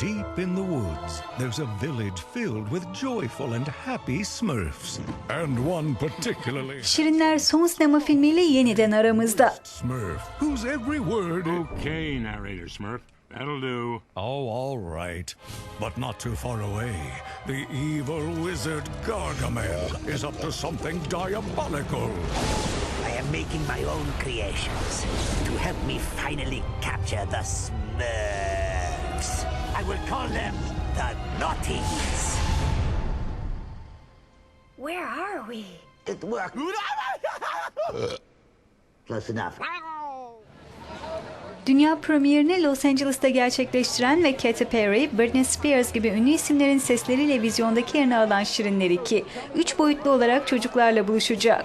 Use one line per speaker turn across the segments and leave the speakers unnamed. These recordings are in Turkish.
Deep in the woods, there's a village filled with joyful and happy Smurfs. And one particularly
Şirinler son sinema filmiyle yeniden aramızda.
Smurf, whose every word.
Okay, narrator Smurf. That'll do.
Oh, all right. But not too far away. The evil wizard Gargamel is up to something diabolical.
I am making my own creations to help me finally capture the Smurfs. Will call them the Naughties.
Where are we?
It worked. Close enough.
Dünya premierini Los Angeles'ta gerçekleştiren ve Katy Perry, Britney Spears gibi ünlü isimlerin sesleriyle vizyondaki yerini alan Şirinler 2, üç boyutlu olarak çocuklarla buluşacak.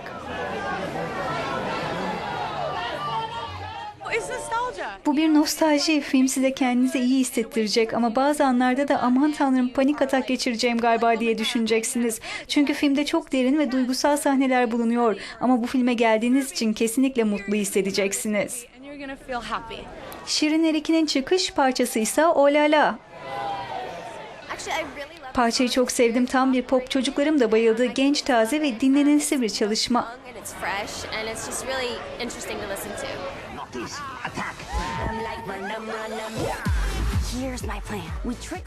Bu bir nostalji, film size kendinizi iyi hissettirecek ama bazı anlarda da aman tanrım panik atak geçireceğim galiba diye düşüneceksiniz. Çünkü filmde çok derin ve duygusal sahneler bulunuyor ama bu filme geldiğiniz için kesinlikle mutlu hissedeceksiniz. Şirinler 2'nin çıkış parçası ise Olala. Parçayı çok sevdim. Tam bir pop. Çocuklarım da bayıldı. Genç, taze ve dinlenesi bir çalışma.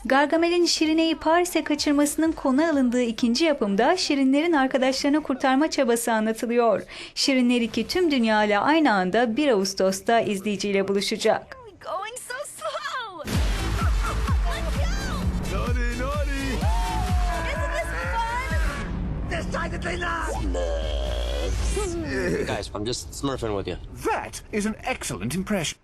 Gargamel'in Şirine'yi Paris'e kaçırmasının konu alındığı ikinci yapımda Şirinlerin arkadaşlarını kurtarma çabası anlatılıyor. Şirinler 2 tüm dünyayla aynı anda 1 Ağustos'ta izleyiciyle buluşacak.
Decidedly not.
Guys, I'm just smurfing with you.
That is an excellent impression.